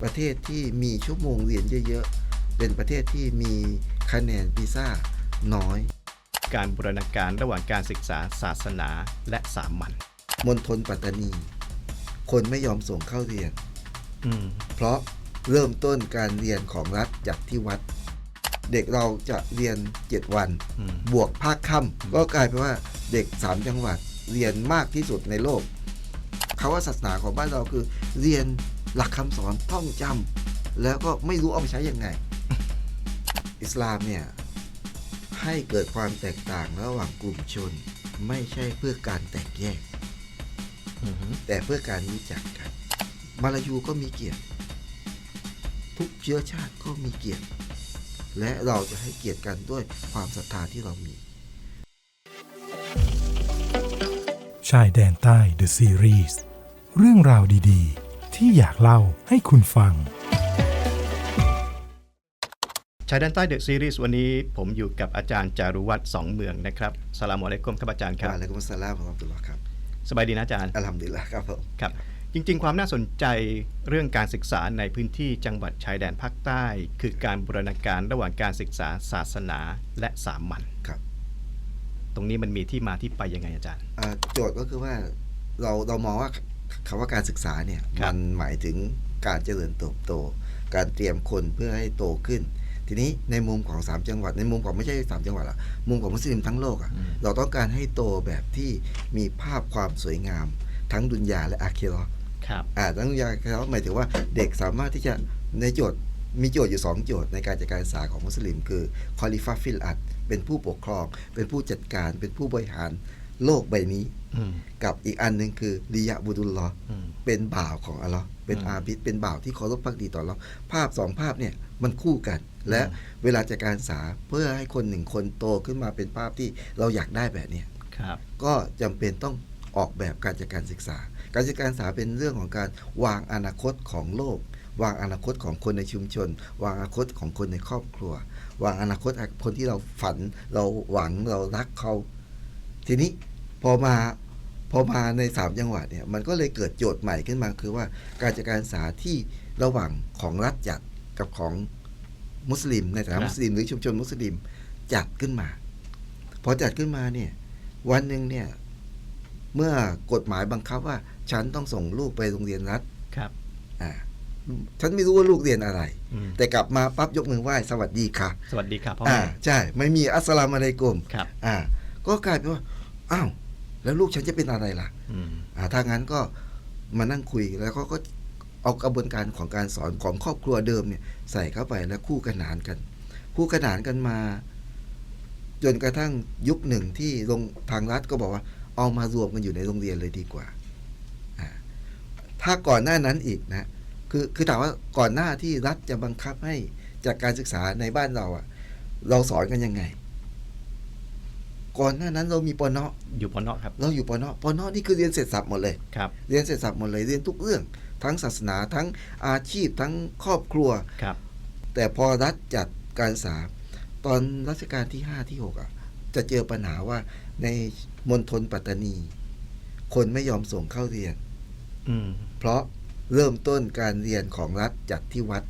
ประเทศที่มีชั่วโมงเรียนเยอะๆ เป็นประเทศที่มีคะแนนพิซ่าน้อย การบูรณาการระหว่างการศึกษาศาสนาและสามัญมณฑลปัตตานี คนไม่ยอมส่งเข้าเรียนอืมเพราะเริ่มต้นการเรียนของรัฐจากที่วัด เด็กเราจะเรียน 7 วันอืมบวกภาคค่ำก็กลายเป็นว่าเด็ก 3 จังหวัดเรียนมากที่สุดในโลกคาว่าศาสนาของบ้านเราคือเรียน หลักคำสอนท่องจำแล้วก็ไม่รู้เอาไปใช้ยังไง อิสลามเนี่ย ให้เกิดความแตกต่างระหว่างกลุ่มชน ไม่ใช่เพื่อการแตกแยกอืมแต่เพื่อการรู้จักกัน มาลายูก็มีเกียรติ ทุกเชื้อชาติก็มีเกียรติ และเราจะให้เกียรติกันด้วยความศรัทธาที่เรามี ชายแดนใต้ The Series เรื่องราวดี ๆ ที่อยากเล่าให้คุณฟัง ชายแดนใต้เดอะซีรีส์วันนี้ผมอยู่กับอาจารย์จารุวัฒน์สองเมืองนะครับสลามอะลัยกุมครับอาจารย์ครับอะลัยกุมุสสลามของอับดุลลอฮ์ครับสบายดีนะอาจารย์อัลฮัมดุลิลละครับผมครับ จริง ๆ ความน่าสนใจเรื่องการศึกษาในพื้นที่จังหวัดชายแดนภาคใต้ คือการบูรณาการระหว่างการศึกษาศาสนาและสามัญครับตรงนี้มันมีที่มาที่ไปยังไงอาจารย์อ่าโจทย์ก็คือว่าเราเรามองว่า คำว่าการศึกษาเนี่ยครัมับนหมายถึงการเจริญเติบโต การเตรียมคนเพื่อให้โตขึ้น ทีนี้ในมุมของ 3 จังหวัด ในมุมของไม่ใช่ 3 จังหวัดหรอกมุมของมุสลิมทั้งโลกอะอืมเราต้องการให้โตแบบที่มีภาพความสวยงาม ทั้งดุนยาและอาคิเราะห์ครับอ่าทั้งดุนยาและอาคิเราะห์หมายถึงว่าเด็กสามารถที่จะในโจทย์มีโจทย์อยู่ 2 โจทย์ในการจัดการศึกษาของมุสลิม คือคอลิฟาฟิลอัดเป็นผู้ปกครอง เป็นผู้จัดการเป็นผู้บริหาร โลกใบนี้อืมกับอีกอันหนึ่งคือริยะบุดุลลอฮ์อืมเป็นบ่าวของอัลลอฮ์เป็นอืมอาบิดเป็นบ่าวที่เคารพพักดีต่ออัลลอฮ์ภาพสองภาพเนี่ยมันคู่กัน และอืมเวลาจัดการศึกษาเพื่อให้คนหนึ่งคนโตขึ้นมาเป็นภาพที่เราอยากได้แบบเนี้ยครับก็จำเป็นต้องออกแบบการจัดการศึกษา การจัดการศึกษาเป็นเรื่องของการวางอนาคตของโลก วางอนาคตของคนในชุมชน วางอนาคตของคนในครอบครัว วางอนาคตคนที่เราฝันเราหวังเรารักเขา ทีนี้ พอมาพอมาในสามจังหวัดเนี่ยมันก็เลยเกิดโจทย์ใหม่ขึ้นมาคือว่าการจัดการศึกษาที่ระหว่างของรัฐจัดกับของมุสลิม ในฐาครันะบมุสลิมหรือชุมชนมุสลิมจัดขึ้นมา พอจัดขึ้นมาเนี่ยวันหนึ่งเนี่ยเมื่อกฎหมายบังคับว่า ฉันต้องส่งลูกไปโรงเรียนรัฐครับอ่าฉันไม่รู้ว่าลูกเรียนอะไรอืมแต่กลับมาปั๊บยกมือไหว้สวัสดีค่ะ สวัสดีครับพ่ออ่าแม่ใช่ ไม่มีอัสสลามอะไรกลมครับอ่า ก็กลายเป็นว่าอ้าว แล้วลูกฉันจะเป็นอะไรล่ะอืมอ่าถ้างั้นก็มานั่งคุยแล้วเขาก็เอากระบวนการของการสอนของครอบครัวเดิมเนี่ย ใส่เข้าไปแล้วคู่ขนานกัน คู่ขนานกันมา จนกระทั่งยุคหนึ่งที่โรงทางรัฐก็บอกว่า เอามารวมกันอยู่ในโรงเรียนเลยดีกว่าอ่าถ้าก่อนหน้านั้นอีกนะ คือคือถามว่าก่อนหน้าที่รัฐจะบังคับให้จากการศึกษาในบ้านเราอะเราสอนกันยังไง ก่อนหน้านั้นเรามีปนอยู่ปอนอกครับ เราอยู่ปนปนนี่คือเรียนเสร็จสับหมดเลยครับเรียนเสร็จสับหมดเลยเรียนทุกเรื่อง ทั้งศาสนาทั้งอาชีพทั้งครอบครัวครับ แต่พอรัฐจัดการศึกษาตอนรัชกาลที่ห้าที่หกอะจะเจอปัญหาว่าในมณฑลปัตตานี คนไม่ยอมส่งเข้าเรียนอืมเพราะเริ่มต้นการเรียนของรัฐจัดที่วัด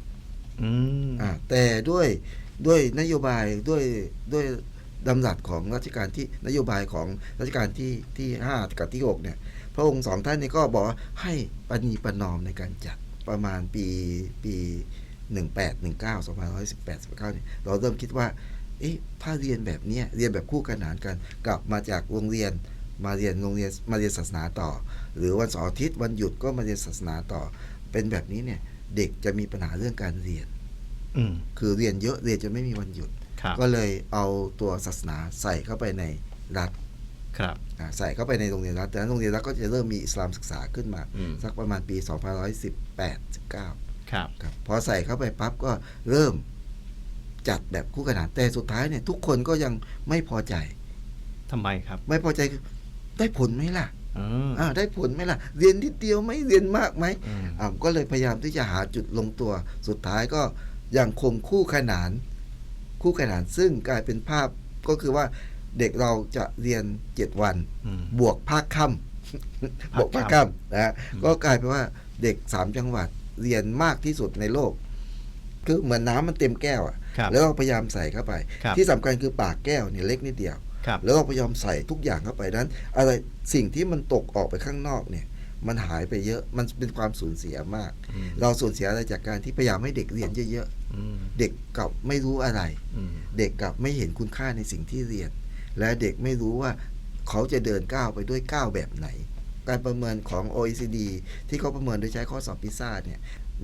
อืมอ่าแต่ด้วยด้วยนโยบายด้วยด้วย ดำรัสของรัชกาลที่นโยบายของรัชกาลที่ที่ห้ากับที่หกเนี่ยพระองค์สองท่านนี้ก็บอกว่าให้ปณีประนอมในการจัดประมาณปีปีหนึ่งแปดหนึ่งเก้าสองพันร้อยสิบแปดสิบเก้าเนี่ยเราเริ่มคิดว่าเอ๊ะถ้าเรียนแบบเนี้ยเรียนแบบคู่ขนานกัน กลับมาจากโรงเรียนมาเรียนโรงเรียนมาเรียนศาสนาต่อ หรือวันเสาร์อาทิตย์วันหยุดก็มาเรียนศาสนาต่อ เป็นแบบนี้เนี่ยเด็กจะมีปัญหาเรื่องการเรียนอืมคือเรียนเยอะเรียนจะไม่มีวันหยุดครับ ก็เลยเอาตัวศาสนาใส่เข้าไปในรัฐครับอ่าใส่เข้าไปในโรงเรียนรัฐแต่นั้นโรงเรียนรัฐก็จะเริ่มมีอิสลามศึกษาขึ้นมาอืมสักประมาณปี 2518 19ครับครับพอใส่เข้าไปปั๊บก็เริ่มจัดแบบคู่ขนานแต่สุดท้ายเนี่ยทุกคนก็ยังไม่พอใจทำไมครับ ไม่พอใจคือได้ผลไหมล่ะอืมอ่าได้ผลไหมล่ะ เรียนนิดเดียวไหมเรียนมากไหมอืมอ่าก็เลยพยายามที่จะหาจุดลงตัว สุดท้ายก็ยังคงคู่ขนาน คู่ขนานซึ่งกลายเป็นภาพก็คือว่าเด็กเราจะเรียนเจ็ดวันอืมบวกภาคค่ำบวกภาคค่ำนะฮะก็กลายเป็นว่าเด็กสามจังหวัดเรียนมากที่สุดในโลก คือเหมือนน้ำมันเต็มแก้วอะครับแล้วเราพยายามใส่เข้าไปครับที่สำคัญคือปากแก้วเนี่ยเล็กนิดเดียวครับแล้วเราพยายามใส่ทุกอย่างเข้าไปนั้น อะไรสิ่งที่มันตกออกไปข้างนอกเนี่ย มันหายไปเยอะมันเป็นความสูญเสียมากอืมเราสูญเสียอะไรจากการที่พยายามให้เด็กเรียนเยอะอืมๆ เด็กกลับไม่รู้อะไรอืมเด็กกลับไม่เห็นคุณค่าในสิ่งที่เรียน และเด็กไม่รู้ว่าเขาจะเดินก้าวไปด้วยก้าวแบบไหน การประเมินของ OECD ที่เขาประเมินโดยใช้ข้อสอบพิซ่าเนี่ย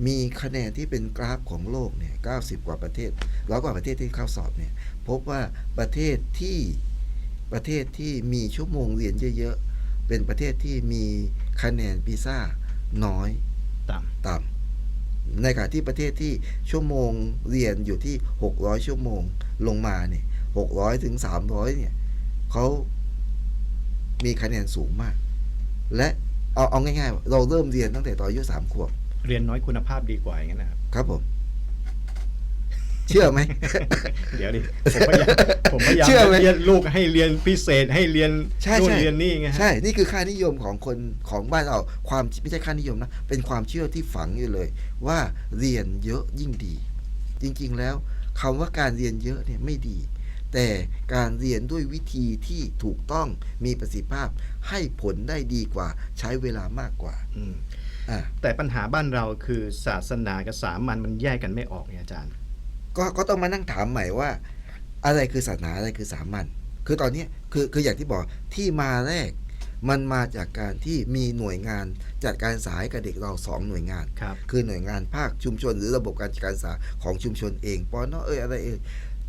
มีคะแนนที่เป็นกราฟของโลกเนี่ย 90 กว่าประเทศร้อยกว่าประเทศที่เข้าสอบเนี่ย พบว่าประเทศที่ประเทศที่มีชั่วโมงเรียนเยอะๆ เป็นประเทศที่มีคะแนนพิซ่าน้อย ต่ต่ำ ในขณะที่ประเทศที่ชั่วโมงเรียนอยู่ที่ 600 ชั่วโมงลงมาเนี่ย600ถึง300เนี่ยเขามีคะแนนสูงมาก และเอาเอาง่ายๆ เราเริ่มเรียนตั้งแต่ตอนอายุ3ขวบำเรียนน้อยคุณภาพดีกว่าอย่างนั้นนะครับ ครับผม เชื่อไหม เดี๋ยวดิผมพยายามผมพยายามเชื่อไหมจะเรียนลูกให้เรียนพิเศษให้เรียนใช่นู่นใช่ เรียนนี่ไงฮะ ใช่ นี่คือค่านิยมของคนของบ้านเราความไม่ใช่ค่านิยมนะ เป็นความเชื่อที่ฝังอยู่เลย ว่าเรียนเยอะยิ่งดี จริงๆแล้วคำว่าการเรียนเยอะเนี่ยไม่ดี แต่การเรียนด้วยวิธีที่ถูกต้องมีประสิทธิภาพให้ผลได้ดีกว่าใช้เวลามากกว่าอืม อ่าแต่ปัญหาบ้านเราคือศาสนากับสามัญมันแยกกันไม่ออกไงอาจารย์ ก็ก็ต้องมานั่งถามใหม่ว่า อะไรคือศาสนาอะไรคือสามัญคือตอนเนี้ยคือคืออย่างที่บอกที่มาแรก มันมาจากการที่มีหน่วยงานจัดการศึกษาให้กับเด็กเราสองหน่วยงานครับคือหน่วยงานภาคชุมชน หรือระบบการจัดการศึกษาของชุมชนเองปอนอเอยอะไรเอย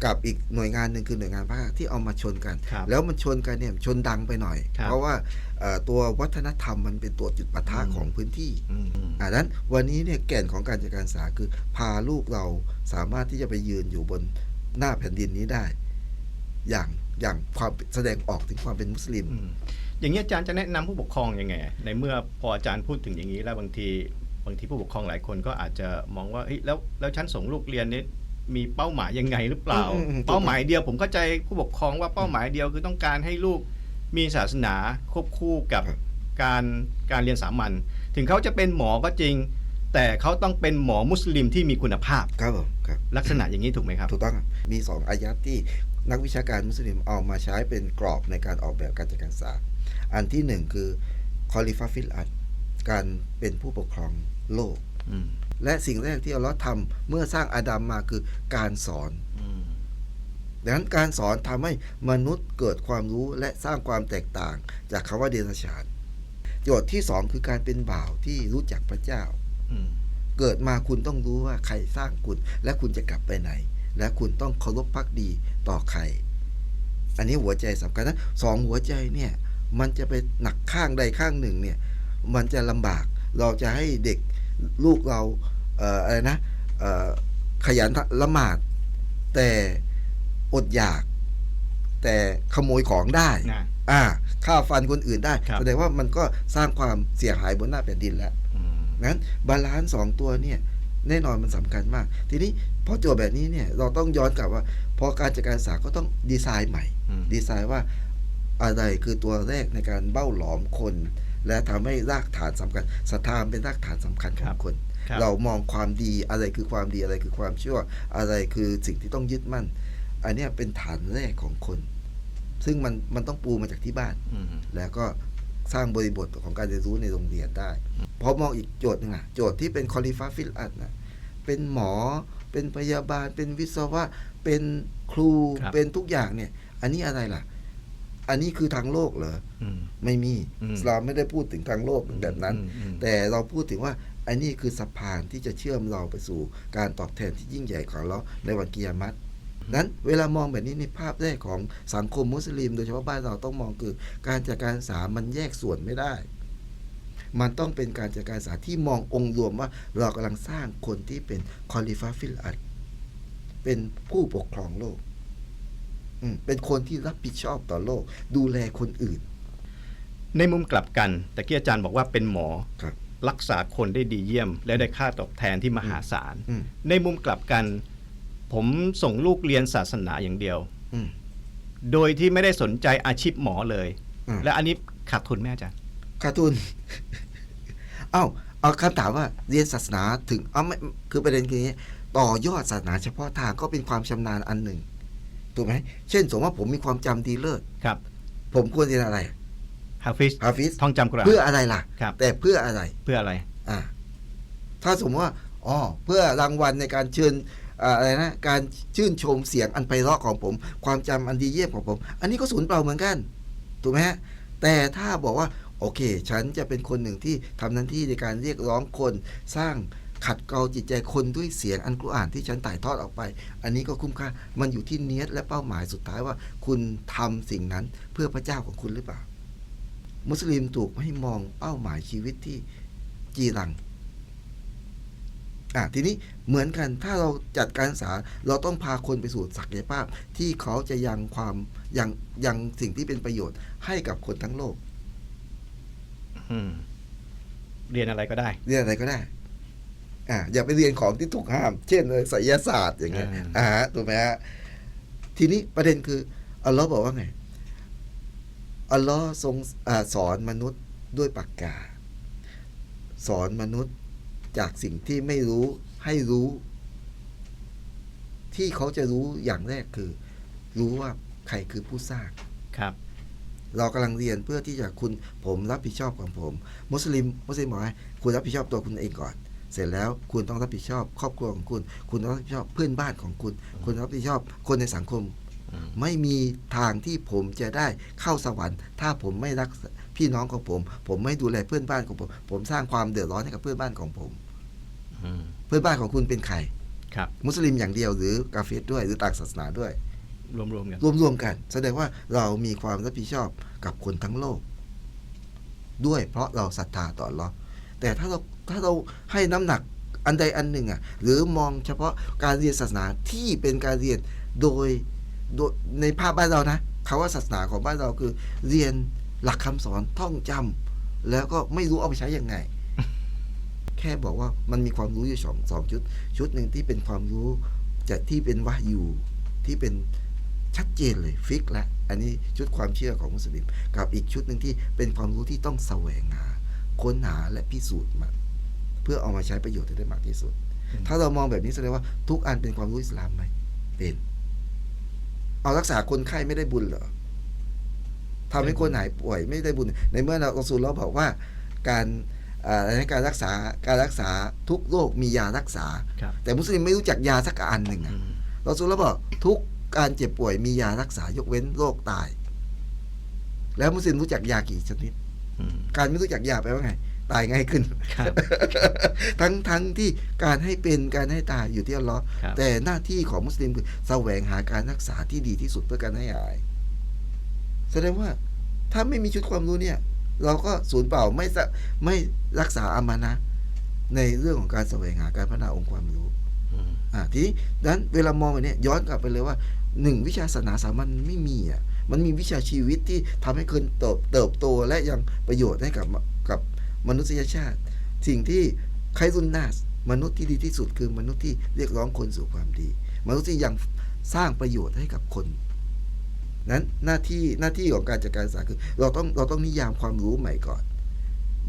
กับอีกหน่วยงานหนึ่งคือหน่วยงานภาคที่เอามาชนกันครับแล้วมันชนกันเนี่ยชนดังไปหน่อยครับเพราะว่าเอ่อ ตัววัฒนธรรมมันเป็นตัวจุดปะทะอืมของพื้นที่อืมอืมอ่านั้นวันนี้เนี่ยแก่นของการจัดการศึกษาคือพาลูกเราสามารถที่จะไปยืนอยู่บนหน้าแผ่นดินนี้ได้ อย่างอย่างความแสดงออกถึงความเป็นมุสลิมอืมอย่างนี้อาจารย์จะแนะนำผู้ปกครองยังไง ในเมื่อพออาจารย์พูดถึงอย่างนี้แล้วบางทีบางทีผู้ปกครองหลายคนก็อาจจะมองว่าเฮ้ยแล้วแล้วฉันส่งลูกเรียนนี้มีเป้าหมายยังไงหรือเปล่าอืมอืมอืมเป้าหมายเดียวผมเข้าใจผู้ปกครองว่าเป้าหมายเดียวคือต้องการให้ลูก มีศาสนาควบคู่กับครับการการเรียนสามัญถึงเขาจะเป็นหมอก็จริง แต่เขาต้องเป็นหมอมุสลิมที่มีคุณภาพครับผมครับลักษณะอย่างนี้ถูกไหมครับ ถูกต้องครับมีสองอายัดที่นักวิชาการมุสลิมเอามาใช้เป็นกรอบในการออกแบบการจัดการศึกษา อันที่หนึ่งคือคอลิฟาฟิลอัดการเป็นผู้ปกครองโลกอืมและสิ่งแรกที่อัลเลอฮ์ทำเมื่อสร้างอาดัมมาคือการสอนอืม ดังนั้นการสอนทำให้มนุษย์เกิดความรู้และสร้างความแตกต่าง จากคำว่าเดรัจฉานโจทย์ที่สองคือการเป็นบ่าวที่รู้จักพระเจ้าอืมเกิดมาคุณต้องรู้ว่าใครสร้างคุณ และคุณจะกลับไปไหน และคุณต้องเคารพพักดีต่อใคร อันนี้หัวใจสำคัญนะสองหัวใจเนี่ย มันจะไปหนักข้างใดข้างหนึ่งเนี่ย มันจะลำบาก เราจะให้เด็กลูกเราเอ่ออะไรนะเอ่อขยันละหมาด แต่ อดอยาก แต่ขโมยของได้นะอ่าฆ่าฟันคนอื่นได้ครับ แสดงว่ามันก็สร้างความเสียหายบนหน้าแผ่นดินแล้ว อืมงั้นบาลานซ์สองตัวเนี่ยแน่นอนมันสำคัญมาก ทีนี้พอโจทย์แบบนี้เนี่ยเราต้องย้อนกลับว่า พอการจัดการศึกษาก็ต้องดีไซน์ใหม่ อืม ดีไซน์ว่าอะไรคือตัวแรกในการเบ้าหลอมคน และทำให้รากฐานสำคัญศรัทธาเป็นรากฐานสำคัญขคอรังบ คน ครับ เรามองความดีอะไรคือความดีอะไรคือความชั่วอะไรคือสิ่งที่ต้องยึดมั่น อันเนี้ยเป็นฐานแรกของคน ซึ่งมันมันต้องปูมาจากที่บ้านอืมแล้วก็สร้างบริบทของการเรียนรู้ในโรงเรียนได้พอมองอีกโจทย์หนึงอะโจทย์ที่เป็นคอลิฟาฟิลอัดนะเป็นหมอ เป็นพยาบาล เป็นวิศวะ เป็นครูครับเป็นทุกอย่างเนี่ย อันนี้อะไรล่ะ อันนี้คือทางโลกเหรออืมไม่มีอืมอิสลามไม่ได้พูดถึงทางโลกแบบนั้นอืมอืมแต่เราพูดถึงว่าอันนี้คือสะพานที่จะเชื่อมเราไปสู่การตอบแทนที่ยิ่งใหญ่ของเราในวันกิยามัต นั้นเวลามองแบบนี้ในภาพแรกของสังคมมุสลิม โดยเฉพาะบ้านเราต้องมองคือ การจัดการศึกษามันแยกส่วนไม่ได้ มันต้องเป็นการจัดการศึกษาที่มององค์รวมว่าเรากำลังสร้างคนที่เป็นคอลิฟาฟิลอัดเป็นผู้ปกครองโลกอืมเป็นคนที่รับผิดชอบต่อโลก ดูแลคนอื่น ในมุมกลับกันแต่กี้อาจารย์บอกว่าเป็นหมอครับรักษาคนได้ดีเยี่ยม และได้ค่าตอบแทนที่มหาศาลอืมในมุมกลับกัน ผมส่งลูกเรียนศาสนาอย่างเดียว อืม โดยที่ไม่ได้สนใจอาชีพหมอเลย อืม และอันนี้ขาดทุนไหมอาจารย์ขาดทุนเอ้า เอาคำถามว่าเรียนศาสนาถึง เอาไม่ คือประเด็นคืออย่างนี้ ต่อยอดศาสนาเฉพาะทางก็เป็นความชำนาญอันหนึ่ง ถูกไหม เช่น สมมติว่าผมมีความจำดีเลิศ ครับผมควรเรียนอะไรฮาฟิสฮาฟิสท่องจำกุรอาน เพื่ออะไรล่ะ ครับ แต่เพื่ออะไร เพื่ออะไร อ่า ถ้าสมมติว่า อ๋อ เพื่อรางวัลในการเชิญ อะไรนะการชื่นชมเสียงอันไพเราะของผม ความจำอันดีเยี่ยมของผม อันนี้ก็สูญเปล่าเหมือนกันถูกไหมฮะแต่ถ้าบอกว่าโอเค ฉันจะเป็นคนหนึ่งที่ทำหน้าที่ในการเรียกร้องคนสร้างขัดเกลาจิตใจคนด้วยเสียงอันกุรอานที่ฉันถ่ายทอดออกไป อันนี้ก็คุ้มค่า มันอยู่ที่เนียดและเป้าหมายสุดท้ายว่า คุณทำสิ่งนั้นเพื่อพระเจ้าของคุณหรือเปล่า มุสลิมถูกให้มองเป้าหมายชีวิตที่จีรัง อะทีนี้เหมือนกันถ้าเราจัดการศึกษาเราต้องพาคนไปสู่ศักยภาพ ที่เขาจะยังความยังยังสิ่งที่เป็นประโยชน์ให้กับคนทั้งโลก อืม เรียนอะไรก็ได้ เรียนอะไรก็ได้อ่าอย่าไปเรียนของที่ถูกห้าม เช่นเลยไสยศาสตร์อย่างเงี้ยอ่าอ่าฮะถูกไหมฮะทีนี้ประเด็นคืออัลลอฮ์บอกว่าไงอัลลอฮ์ทรงอาสอนมนุษย์ด้วยปากกา สอนมนุษย์ จากสิ่งที่ไม่รู้ให้รู้ ที่เขาจะรู้อย่างแรกคือ รู้ว่าใครคือผู้สร้างครับ เรากำลังเรียนเพื่อที่จะคุณผมรับผิดชอบของผม มุสลิมมุสลิมบอกให้คุณรับผิดชอบตัวคุณเองก่อน เสร็จแล้วคุณต้องรับผิดชอบ ครอบครัวของคุณ คุณต้องรับผิดชอบเพื่อนบ้านของคุณ คุณรับผิดชอบคนในสังคมอืมไม่มีทางที่ผมจะได้เข้าสวรรค์ ถ้าผมไม่รักพี่น้องของผม ผมไม่ดูแลเพื่อนบ้านของผม ผมสร้างความเดือดร้อนให้กับเพื่อนบ้านของผมอืม เพื่อนบ้านของคุณเป็นใครครับ มุสลิมอย่างเดียวหรือกาเฟรด้วยหรือต่างศาสนาด้วย รวมๆกันรวมๆกัน แสดงว่าเรามีความรับผิดชอบกับคนทั้งโลก ด้วยเพราะเราศรัทธาต่ออัลเลอแต่ถ้าเราถ้าเราให้น้ำหนักอันใดอันหนึ่งอะ หรือมองเฉพาะการเรียนศาสนาที่เป็นการเรียนโดยโดยในภาพบ้านเรานะคาว่าศาสนาของบ้านเราคือ เรียนหลักคำสอนท่องจำแล้วก็ไม่รู้เอาไปใช้ยังไง แค่บอกว่ามันมีความรู้อยู่สองสองชุด ชุดหนึ่งที่เป็นความรู้จากที่เป็นวะยูที่เป็นชัดเจนเลยฟิกและ อันนี้ชุดความเชื่อของมุสลิม กับอีกชุดหนึ่งที่เป็นความรู้ที่ต้องแสวงหา ค้นหาและพิสูจน์มาเพื่อเอามาใช้ประโยชน์ให้ได้มากที่สุดอืมถ้าเรามองแบบนี้แสดงว่าทุกอันเป็นความรู้อิสลามไหมเป็น เอารักษาคนไข้ไม่ได้บุญเหรอทำให้คนหายป่วยไม่ได้บุญ ในเมื่อเราอัสูลเราบอกว่า การ อ่าอะไรนะการรักษาการรักษาทุกโรคมียารักษาครับแต่มุสลิมไม่รู้จักยาสักอันหนึ่งอือะมเราสูลเราบอกทุกการเจ็บป่วยมียารักษายกเว้นโรคตาย แล้วมุสลิมรู้จักยากี่ชนิดอืมการไม่รู้จักยาแปลว่าไง ตายง่ายขึ้นครับทั้งทั้งที่การให้เป็นการให้ตายอยู่ที่อัลเลอฮ์ครับแต่หน้าที่ของมุสลิมคือแสวงหาการรักษาที่ดีที่สุดเพื่อการให้หาย แสดงว่าถ้าไม่มีชุดความรู้เนี่ย เราก็สูญเปล่าไม่สะไม่รักษาอามานะห์ในเรื่องของการแสวงหาการพัฒนาองค์ความรู้อืมอ่าทีนี้ดังนั้นเวลามองแบบเนี้ยย้อนกลับไปเลยว่าหนึ่งวิชาศาสนาสามัญไม่มีอะมันมีวิชาชีวิตที่ทำให้คนเติบเติบโตและยังประโยชน์ให้กับกับมนุษยชาติ สิ่งที่ใครรุนนาสมนุษย์ที่ดีที่สุดคือมนุษย์ที่เรียกร้องคนสู่ความดี มนุษย์ที่ยังสร้างประโยชน์ให้กับคน นั้นหน้าที่หน้าที่ของการจัดการศึกษาคือ เราต้องเราต้องนิยามความรู้ใหม่ก่อน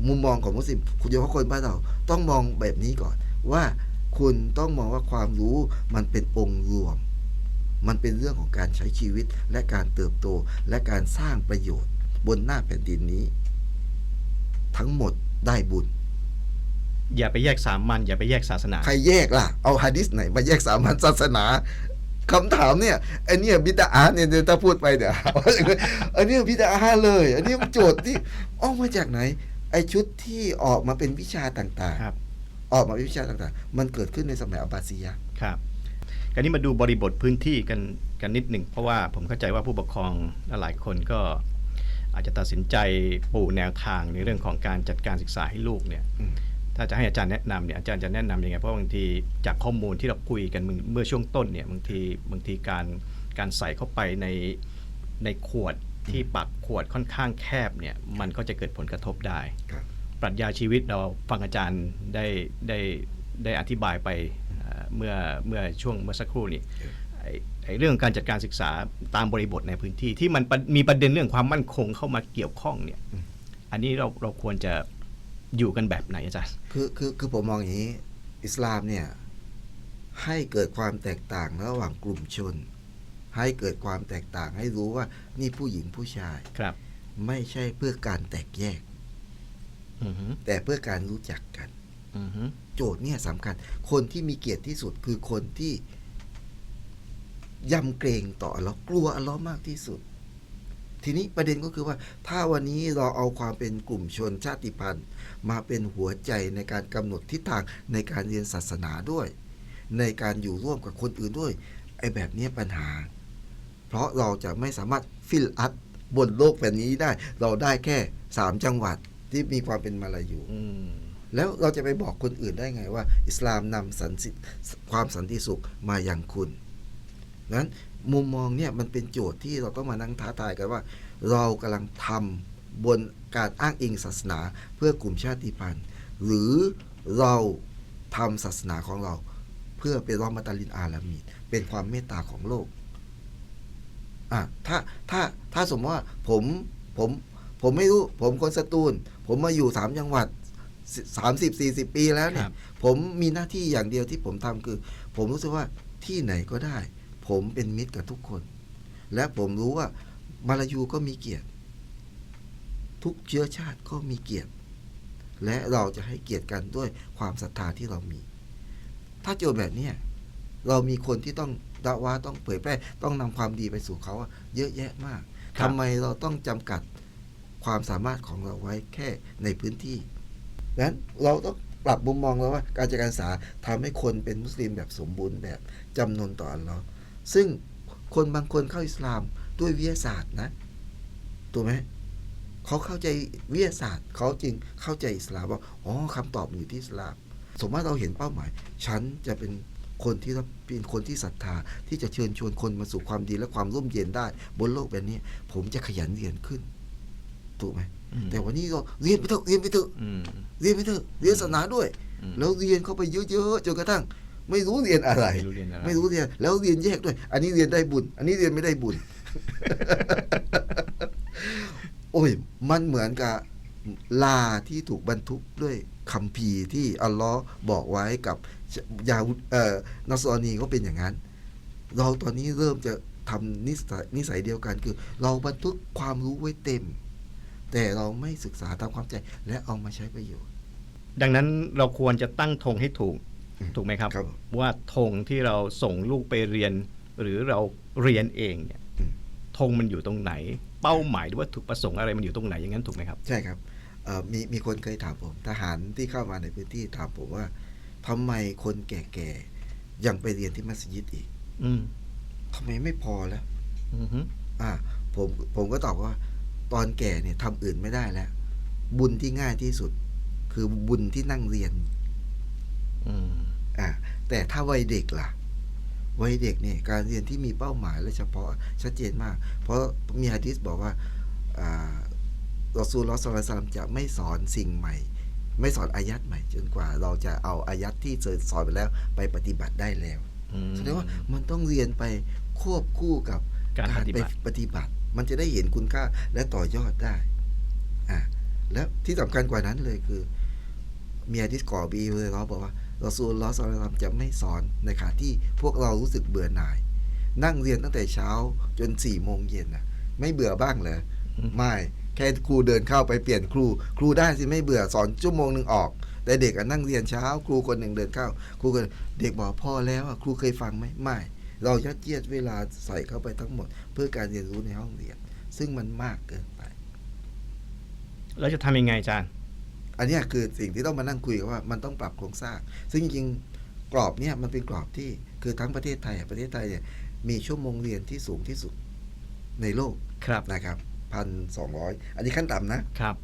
มุมมองของมุสลิมคุณโดยเฉพาะคนบ้านเราต้องมองแบบนี้ก่อน ว่าคุณต้องมองว่าความรู้มันเป็นองค์รวม มันเป็นเรื่องของการใช้ชีวิตและการเติบโตและการสร้างประโยชน์ บนหน้าแผ่นดินนี้ ทั้งหมดได้บุญอย่าไปแยกสามัญอย่าไปแยกศาสนา ใครแยกล่ะ เอาฮะดิษไหนมาแยกสามัญศาสนา คำถามเนี่ยไอันนี้บิดาอาเนี่ยเดี๋ยวถ้าพูดไปเดี๋ยวหาว่าอย่างนั้นอันนี้บิดาอาเลย อันนี้โจทย์ที่ออกมาจากไหน ไอชุดที่ออกมาเป็นวิชาต่างครับๆออกมาเป็นวิชาต่างๆ มันเกิดขึ้นในสมัยอับบาซียะห์ครับการนี้มาดูบริบทพื้นที่กันกันนิดหนึ่งเพราะว่าผมเข้าใจว่าผู้ปกครองหลายคนก็อาจจะตัดสินใจปูแนวทางในเรื่องของการจัดการศึกษาให้ลูกเนี่ยอืม ถ้าจะให้อาจารย์แนะนำเนี่ยอาจารย์จะแนะนำยังไงเพราะบางทีจากข้อมูลที่เราคุยกันเมื่อช่วงต้นเนี่ยบางทีบางทีการการใส่เข้าไปในในขวดที่ปากขวดค่อนข้างแคบเนี่ยมันก็จะเกิดผลกระทบได้ ครับ ปรัชญาชีวิตเราฟังอาจารย์ได้ได้ได้อธิบายไปเอ่อเมื่อเมื่อช่วงเมื่อสักครู่นี้ไอ้ไอ้เรื่องการจัดการศึกษาตามบริบทในพื้นที่ที่มันปะมีประเด็นเรื่องความมั่นคงเข้ามาเกี่ยวข้องเนี่ยอืมอันนี้เราเราควรจะ อยู่กันแบบไหนอาจารย์คือคือคือผมมองอย่างนี้ อิสลามเนี่ย ให้เกิดความแตกต่างระหว่างกลุ่มชน ให้เกิดความแตกต่างให้รู้ว่านี่ผู้หญิงผู้ชายครับ ไม่ใช่เพื่อการแตกแยกอือฮึแต่เพื่อการรู้จักกันอือฮึโจทย์เนี่ยสำคัญ คนที่มีเกียรติที่สุดคือคนที่ยำเกรงต่ออัลเลอฮ์กลัวอัลเลอฮ์มากที่สุด ทีนี้ประเด็นก็คือว่าถ้าวันนี้เราเอาความเป็นกลุ่มชนชาติพันธุ์ มาเป็นหัวใจในการกำหนดทิศทางในการเรียนศาสนาด้วย ในการอยู่ร่วมกับคนอื่นด้วยไอ้แบบเนี้ยปัญหา เพราะเราจะไม่สามารถฟิลอัพบนโลกแบบนี้ได้ เราได้แค่สามจังหวัดที่มีความเป็นมาลายูอืมแล้วเราจะไปบอกคนอื่นได้ไงว่า อิสลามนำสันติความสันติสุขมาอย่างคุณนั้น มุมมองเนี่ยมันเป็นโจทย์ที่เราต้องมานั่งท้าทายกันว่า เรากำลังทำบนการอ้างอิงศาสนาเพื่อกลุ่มชาติพันธุ์ หรือเราทำศาสนาของเรา เพื่อเป็นรอมมาตาลินอาลามีนเป็นความเมตตาของโลกอะถ้าถ้าถ้าสมมติว่าผมผมผมไม่รู้ผมคนสตูล ผมมาอยู่สามจังหวัดสามสิบสี่สิบปีแล้วคเนี่รัยบผมมีหน้าที่อย่างเดียวที่ผมทำคือ ผมรู้สึกว่าที่ไหนก็ได้ ผมเป็นมิตรกับทุกคน และผมรู้ว่ามาลายูก็มีเกียรติ ทุกเชื้อชาติก็มีเกียรติ และเราจะให้เกียรติกันด้วยความศรัทธาที่เรามี ถ้าโจทย์แบบเนี้ยเรามีคนที่ต้องดาว่าต้องเผยแพร่ต้องนำความดีไปสู่เขาอะเยอะแยะมากครับทำไมเราต้องจำกัดความสามารถของเราไว้แค่ในพื้นที่ดังนั้นเราต้องปรับมุมมองแล้วว่าการจัดการศึกษาทำให้คนเป็นมุสลิมแบบสมบูรณ์แบบจำนวนต่ออัลเลอฮ์ ซึ่งคนบางคนเข้าอิสลามด้วยวิทยาศาสตร์นะถูกไหมเขาเข้าใจวิทยาศาสตร์ เขาจึงเข้าใจอิสลามว่าอ๋อคำตอบมันอยู่ที่อิสลาม สมมติเราเห็นเป้าหมาย ฉันจะเป็นคนที่รับเป็นคนที่ศรัทธา ที่จะเชิญชวนคนมาสู่ความดีและความร่มเย็นได้ บนโลกแบบนี้ ผมจะขยันเรียนขึ้นถูกไหมอืมแต่วันนี้เราเรียนไปเถอะเรียนไปเถอะอืมเรียนไปเถอะเรียนศาสนาด้วยอืมแล้วเรียนเข้าไปเยอะๆจนกระทั่ง ไม่รู้เรียนอะไร ไม่รู้เรียนอะไร ไม่รู้เรียน แล้วเรียนแยกด้วย อันนี้เรียนได้บุญ อันนี้เรียนไม่ได้บุญ โอ้ย มันเหมือนกับลาที่ถูกบรรทุกด้วยคัมภีร์ที่อัลลอฮ์บอกไว้กับยาวุธเอ่อนัสรอนีก็เป็นอย่างนั้น เราตอนนี้เริ่มจะทำนิสัยนิสัยเดียวกันคือ เราบรรทุกความรู้ไว้เต็ม แต่เราไม่ศึกษาตามความใจและเอามาใช้ประโยชน์ ดังนั้นเราควรจะตั้งธงให้ถูกอืม ถูกไหมครับครับ ว่าธงที่เราส่งลูกไปเรียน หรือเราเรียนเองเนี่ยอืมธงมันอยู่ตรงไหน เป้าหมายหรือว่าถูกประสงค์อะไรมันอยู่ตรงไหนอย่างนั้นถูกไหมครับ ใช่ครับเอ่อมีมีคนเคยถามผม ทหารที่เข้ามาในพื้นที่ถามผมว่าทำไมคนแก่ๆยังไปเรียนที่มัสยิดอีก อืมทำไมไม่พอแล้วอือฮึอ่า ผมผมก็ตอบว่า ตอนแก่เนี่ยทำอื่นไม่ได้แล้ว บุญที่ง่ายที่สุด คือบุญที่นั่งเรียน อืมอ่าแต่ถ้าวัยเด็กล่ะวัยเด็กเนี่ยการเรียนที่มีเป้าหมายและเฉพาะชัดเจนมาก เพราะมีฮะดิษบอกว่าอ่ารอซูลลอฮ์ศ็อลลัลลอฮุอะลัยฮิวะซัลลัมจะไม่สอนสิ่งใหม่ ไม่สอนอายัดใหม่ จนกว่าเราจะเอาอายัดที่สอนไปแล้วไปปฏิบัติได้แล้วอืมแสดงว่ามันต้องเรียนไปควบคู่กับการปฏิไปบัติปฏิบัติ มันจะได้เห็นคุณค่าและต่อยอดได้อ่าแล้วที่สำคัญกว่านั้นเลยคือมีอาดิษกอบีเลยเราบอกว่า รอซูลลอฮ์ศ็อลลัลลอฮุอะลัยฮิวะซัลลัมจะไม่สอนในขณะที่พวกเรารู้สึกเบื่อหน่าย นั่งเรียนตั้งแต่เช้าจนสี่โมงเย็นนะไม่เบื่อบ้างเหรอไม่แค่ครูเดินเข้าไปเปลี่ยนครู ครูได้สิไม่เบื่อสอนชั่วโมงหนึ่งออก แต่เด็กอะนั่งเรียนเช้า ครูคนหนึ่งเดินเข้า ครูก็เด็กบอกพ่อแล้วอะครูเคยฟังไหมไม่ เรายัดเยียดเวลาใส่เข้าไปทั้งหมด เพื่อการเรียนรู้ในห้องเรียน ซึ่งมันมากเกินไปเราจะทำยังไงอาจารย์ อันเนี้ยคือสิ่งที่ต้องมานั่งคุยกันว่ามันต้องปรับโครงสร้าง ซึ่งจริงๆกรอบเนี่ยมันเป็นกรอบที่คือทั้งประเทศไทยอะประเทศไทยเนี่ยมีชั่วโมงเรียนที่สูงที่สุดในโลกครับนะครับพันสองร้อยอันนี้ขั้นต่ำนะครับ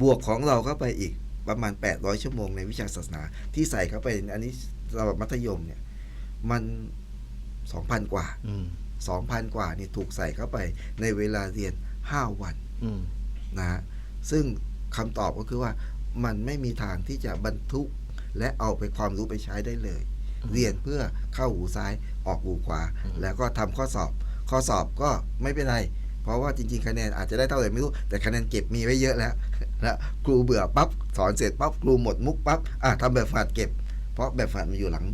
บวกของเราเข้าไปอีกประมาณ 800 ชั่วโมงในวิชาศาสนา ที่ใส่เข้าไปอันนี้สำหรับมัธยมเนี่ยมัน 2,000 กว่าอืม2,000 กว่านี่ถูกใส่เข้าไปในเวลาเรียน 5 วันอืมนะฮะซึ่ง คำตอบก็คือว่ามันไม่มีทางที่จะบรรทุก และเอาไปความรู้ไปใช้ได้เลยอืมเรียนเพื่อเข้าหูซ้ายออกหูขวาอืมแล้วก็ทำข้อสอบ ข้อสอบก็ไม่เป็นไร เพราะว่าจริง ๆ คะแนนอาจจะได้เท่าไหร่ไม่รู้ แต่คะแนนเก็บมีไว้เยอะแล้วแล้วครูเบื่อปั๊บสอนเสร็จปั๊บครูหมดมุกปั๊บอะทำแบบฝาดเก็บ เพราะแบบฝาดมันอยู่หลัง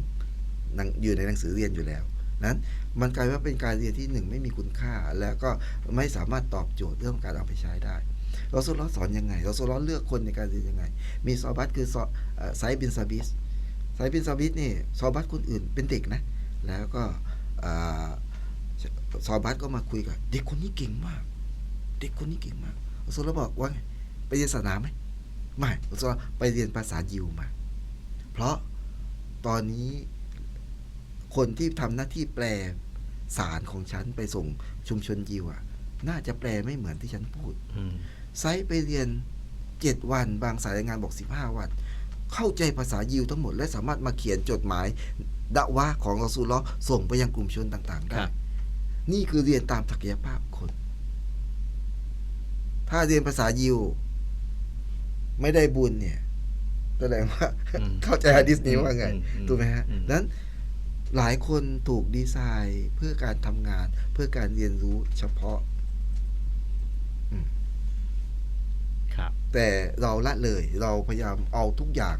หนังอยู่ในหนังสือเรียนอยู่แล้ว นั้นมันกลายว่าเป็นการเรียนที่หนึ่งไม่มีคุณค่า แล้วก็ไม่สามารถตอบโจทย์เรื่องการเอาไปใช้ได้เราสุลสอนยังไงเราสุลเลือกคนในการเรียนยังไง มีซอบัตคือซอเอ่อไซบินซาบิสไซบินซาบิสนี่ซอบัตคนอื่นเป็นเด็กนะ แล้วก็ซอบัตก็มาคุยกับเด็กคนนี้เก่งมาก เด็กคนนี้เก่งมากราสุลบอกว่าไงไปเรียนศาสนาไหมไม่ราสุลไปเรียนภาษายิวมา เพราะตอนนี้คนที่ทำหน้าที่แปลสารของฉันไปส่งชุมชนยิวอะน่าจะแปลไม่เหมือนที่ฉันพูดอื ไซต์ไปเรียนเจ็ดวัน บางสายรายงานบอกสิบห้าวัน เข้าใจภาษายิวทั้งหมด และสามารถมาเขียนจดหมายดะวะของรอซูลลอฮ์ส่งไปยังกลุ่มชนต่างๆคได้รับนี่คือเรียนตามศักยภาพคน ถ้าเรียนภาษายิว ไม่ได้บุญเนี่ยแสดงว่าอืมเข้าใจฮะดิษนี้ว่าไงอืมอืมถูกไหมฮะอืมนั้นหลายคนถูกดีไซน์เพื่อการทำงานเพื่อการเรียนรู้เฉพาะ ครับ แต่เราละเลยเราพยายามเอาทุกอย่าง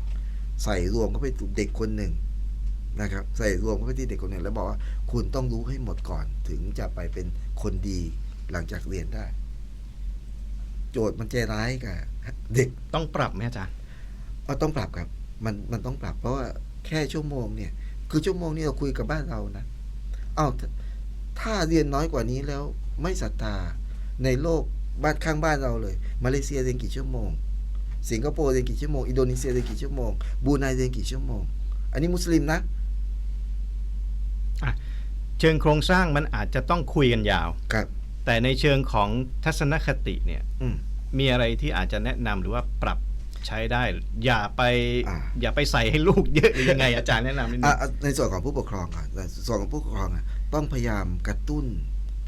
ใส่รวมเข้าไปสู่เด็กคนหนึ่งนะครับ ใส่รวมเข้าไปที่เด็กคนหนึ่งแล้วบอกว่าคุณต้องรู้ให้หมดก่อนถึงจะไปเป็นคนดีหลังจากเรียนได้ โจทย์มันใจร้ายกับเด็กต้องปรับไหมอาจารย์เอาต้องปรับครับ มันมันต้องปรับ เพราะว่าแค่ชั่วโมงเนี่ย คือชั่วโมงนี้เราคุยกับบ้านเรานะเอาถ้าถ้าเรียนน้อยกว่านี้แล้วไม่ศรัทธาในโลก บ้านข้างบ้านเราเลย มาเลเซียเรียนกี่ชั่วโมง สิงคโปร์เรียนกี่ชั่วโมง อินโดนีเซียเรียนกี่ชั่วโมงบรูไนเรียนกี่ชั่วโมง อันนี้มุสลิมนะเชิงโครงสร้างมันอาจจะต้องคุยกันยาว ครับ แต่ในเชิงของทัศนคติเนี่ยอืมมีอะไรที่อาจจะแนะนำหรือว่าปรับใช้ได้ อย่าไปอ่าอย่าไปใส่ให้ลูกเยอะหรือยังไงอาจารย์แนะนำนิดนึอะงอะในส่วนของผู้ปกครองก่อนในส่วนของผู้ปกครองอะต้องพยายามกระตุ้น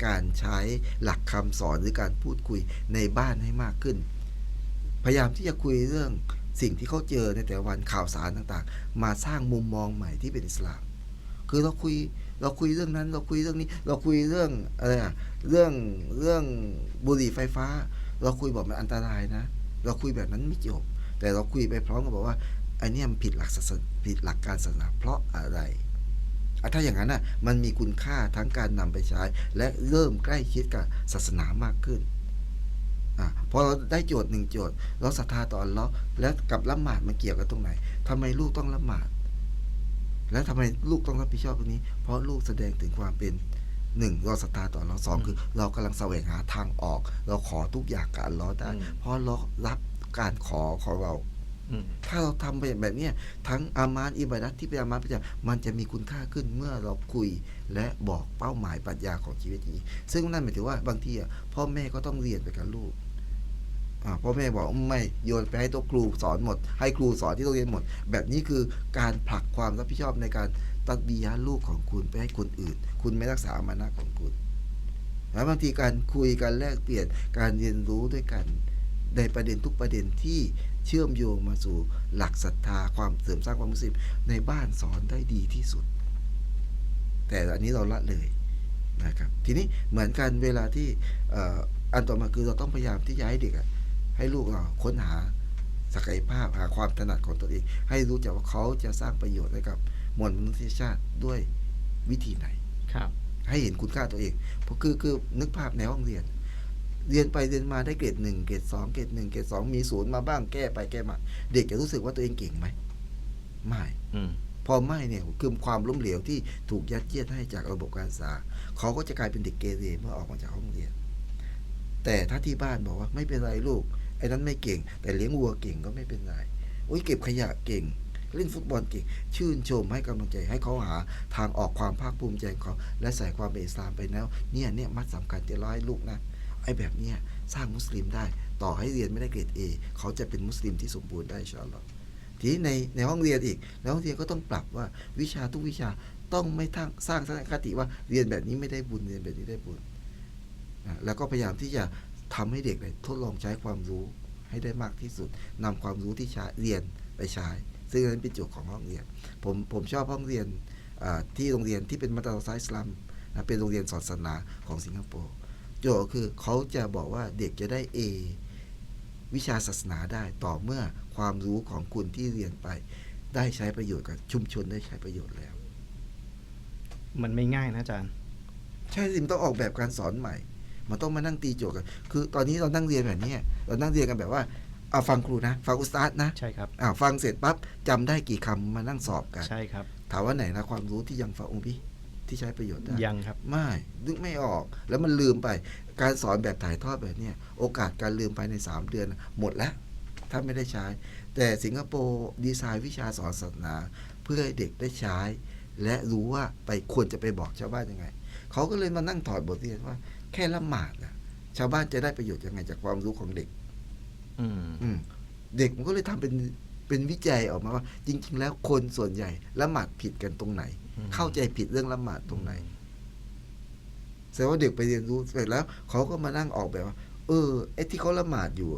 การใช้หลักคำสอนหรือการพูดคุยในบ้านให้มากขึ้น พยายามที่จะคุยเรื่องสิ่งที่เขาเจอในแต่ละวันข่าวสารต่างๆ มาสร้างมุมมองใหม่ที่เป็นอิสลาม คือเราคุยเราคุยเรื่องนั้น เราคุยเรื่องนี้ เราคุยเรื่องอะไรอะเรื่องเรื่องบุหรี่ไฟฟ้า เราคุยบอกมันอันตรายนะ เราคุยแบบนั้นไม่จบ แต่เราคุยไปพร้อมกับบอกว่าไอันนี้มันผิดหลักศาสนาผิดหลักการศาสนาเพราะอะไร ถ้าอย่างนั้นน่ะมันมีคุณค่าทั้งการนำไปใช้ และเริ่มใกล้ชิดกับศาสนามากขึ้นอะพอเราได้โจทย์หนึ่งโจทย์ เราศรัทธาต่ออัลเลาะห์แล้วกับละหมาดมันเกี่ยวกับตรงไหนทำไมลูกต้องละหมาด แล้วทำไมลูกต้องรับผิดชอบตรงนี้ เพราะลูกแสดงถึงความเป็นหนึ่งเราศรัทธาต่อเราสองคือ เรากำลังแสวงหาทางออก เราขอทุกอย่างกับอัลเลอฮ์ได้อืมเพราะเรารับการขอของเราอืม ถ้าเราทำไปแบบนี้ทั้งอามานอิบาดัตที่เป็นอามานประจำมันจะมีคุณค่าขึ้นเมื่อเราคุยและบอกเป้าหมายปรัชญาของชีวิตนี้ ซึ่งนั่นหมายถึงว่าบางทีพ่อแม่ก็ต้องเรียนไปกับลูกพ่อแม่บอกไม่โยนไปให้ตัวครูสอนหมด ให้ครูสอนที่โรงเรียนหมด แบบนี้คือการผลักความรับผิดชอบในการตัดบียาลูกของคุณไปให้คนอื่น คุณไม่รักษาอามานะของคุณแล้วบางทีการคุยการแลกเปลี่ยนการเรียนรู้ด้วยกัน ในประเด็นทุกประเด็นที่เชื่อมโยงมาสู่หลักศรัทธาความเสริมสร้างความมุสลิมในบ้านสอนได้ดีที่สุด แต่อันนี้เราละเลยนะครับทีนี้เหมือนกันเวลาที่เอ่ออันต่อมาคือเราต้องพยายามที่จะให้เด็กอะให้ลูกเราค้นหาศักยภาพหาความถนัดของตัวเอง ให้รู้จักว่าเขาจะสร้างประโยชน์ให้กับมวลมนุษยชาติด้วยวิธีไหนครับ ให้เห็นคุณค่าตัวเองเพราะคือคือนึกภาพในห้องเรียน เรียนไปเรียนมาได้เกรดหนึ่งเกรดสองเกรดหนึ่งเกรดสองมีศูนย์มาบ้างแก้ไปแก้มา เด็กจะรู้สึกว่าตัวเองเก่งไหมไม่อืมพอไม่เนี่ยคือความล้มเหลวที่ถูกยัดเยียดให้จากระบบการศึกษาเขาก็จะกลายเป็นเด็กเกเรเมื่อออกมาจากห้องเรียน แต่ถ้าที่บ้านบอกว่าไม่เป็นไรลูกไอ้นั้นไม่เก่ง แต่เลี้ยงวัวเก่งก็ไม่เป็นไรโอ้ยเก็บขยะเก่ง เล่นฟุตบอลเก่ง ชื่นชมให้กำลังใจให้เขาหาทางออกความภาคภูมิใจของเขาและใส่ความเป็นอิสลามไปแล้ว เนี่ยเนี่ยมัดสำคัญจะร้อยลูกนะ ไอ้แบบเนี้ยสร้างมุสลิมได้ ต่อให้เรียนไม่ได้เกรดเอเขาจะเป็นมุสลิมที่สมบูรณ์ได้อินชาอัลลอฮ์ทีนี้ในในห้องเรียนอีกแล้วห้องเรียนก็ต้องปรับว่าวิชาทุกวิชาต้องไม่ทั้งสร้างทัศนคติว่าเรียนแบบนี้ไม่ได้บุญเรียนแบบนี้ได้บุญอะแล้วก็พยายามที่จะทำให้เด็กเนี่ยทดลองใช้ความรู้ให้ได้มากที่สุดนำความรู้ที่ใช้เรียนไปใช้ ซึ่งนั้นเป็นจทย์ของห้องเรียน ผมผมชอบห้องเรียนที่โรงเรียนที่เป็นมัตตาไซสลัมเป็นโรงเรียนสอนศาสนาของสิงคโปร์ โจทย์คือเขาจะบอกว่าเด็กจะได้ A วิชาศาสนาได้ต่อเมื่อความรู้ของคุณที่เรียนไป ได้ใช้ประโยชน์กับชุมชนได้ใช้ประโยชน์แล้ว มันไม่ง่ายนะอาจารย์ ใช่สิมันต้องออกแบบการสอนใหม่ มันต้องมานั่งตีโจทย์กัน คือตอนนี้เรานั่งเรียนแบบเนี้ยเรานั่งเรียนกันแบบว่าเอาฟังครูนะ ฟังอุสตาดนะใช่ครับอ่าฟังเสร็จปั๊บจำได้กี่คำมานั่งสอบกันใช่ครับ ถามว่าไหนนะความรู้ที่ยังฟังองค์พี่ ที่ใช้ประโยชน์ได้ยังครับ ไม่นึกไม่ออกแล้วมันลืมไป การสอนแบบถ่ายทอดแบบเนี้ยโอกาสการลืมภายใน 3 เดือนน่ะหมดแล้ว ถ้าไม่ได้ใช้ แต่สิงคโปร์ดีไซน์วิชาสอนศาสนา เพื่อให้เด็กได้ใช้ และรู้ว่าไปควรจะไปบอกชาวบ้านยังไง เขาก็เลยมานั่งถอดบทเรียนว่า แค่ละหมาดนะชาวบ้านจะได้ประโยชน์ยังไงจากความรู้ของเด็ก อืมอืมเด็กมันก็เลยทำเป็นเป็นวิจัยออกมาว่า จริง ๆ แล้วคนส่วนใหญ่ละหมาดผิดกันตรงไหนอืม เข้าใจผิดเรื่องละหมาดตรงไหนแสดงว่าเด็กไปเรียนรู้เสร็จแล้วเขาก็มานั่งออกแบบว่า เออไอ้ที่เขาละหมาดอยู่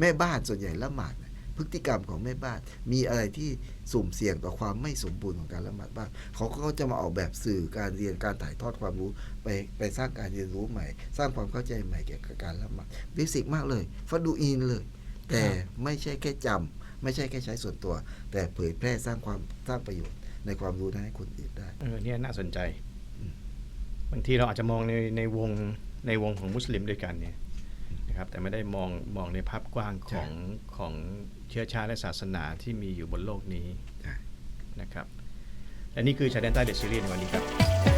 แม่บ้านส่วนใหญ่ละหมาดน่ะพฤติกรรมของแม่บ้าน มีอะไรที่สุ่มเสี่ยงต่อความไม่สมบูรณ์ของการละหมาดบ้างเขาก็จะมาออกแบบสื่อการเรียนการถ่ายทอดความรู้ไปไปสร้างการเรียนรู้ใหม่ สร้างความเข้าใจใหม่เกี่ยวกับการละหมาดเบสิกมากเลยฟัดดูอินเลย แต่ไม่ใช่แค่จำไม่ใช่แค่ใช้ส่วนตัว แต่เผยแพร่สร้างความสร้างประโยชน์ ในความรู้นั้นให้คนอื่นได้ เออเนี่ยน่าสนใจอืมบางทีเราอาจจะมองในในวงในวงของมุสลิมด้วยกันเนี่ยนะครับ แต่ไม่ได้มองมองในภาพกว้างของของเชื้อชาติและศาสนาที่มีอยู่บนโลกนี้ใช่นะครับ และนี่คือชาแดนใต้เดอะซีรีส์ในวันนี้ครับ